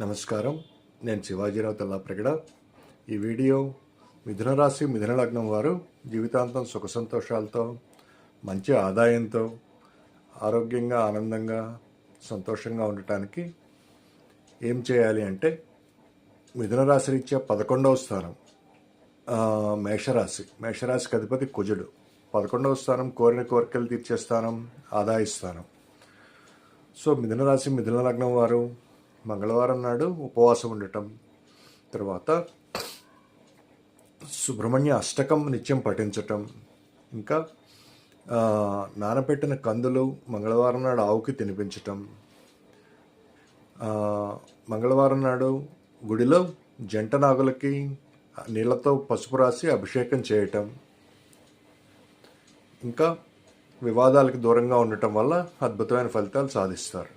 నమస్కారం. నేను శివాజీరావు తెల్లాప్రగడ. ఈ వీడియో మిథున రాశి మిథున లగ్నం వారు జీవితాంతం సుఖ సంతోషాలతో మంచి ఆదాయంతో ఆరోగ్యంగా ఆనందంగా సంతోషంగా ఉండటానికి ఏం చేయాలి అంటే మిథున రాశి రీత్యా పదకొండవ స్థానం మేషరాశి. మేషరాశికి అధిపతి కుజుడు. పదకొండవ స్థానం కోరిన కోరికలు తీర్చే స్థానం ఆదాయ స్థానం. సో మిథున రాశి మిథున లగ్నం వారు మంగళవారం నాడు ఉపవాసం ఉండటం తర్వాత సుబ్రహ్మణ్య అష్టకం నిత్యం పఠించటం ఇంకా నానబెట్టిన కందులు మంగళవారం నాడు ఆవుకి తినిపించటం మంగళవారం నాడు గుడిలో జంట నాగులకి నీళ్ళతో పసుపు రాసి అభిషేకం చేయటం ఇంకా వివాదాలకు దూరంగా ఉండటం వల్ల అద్భుతమైన ఫలితాలు సాధిస్తారు.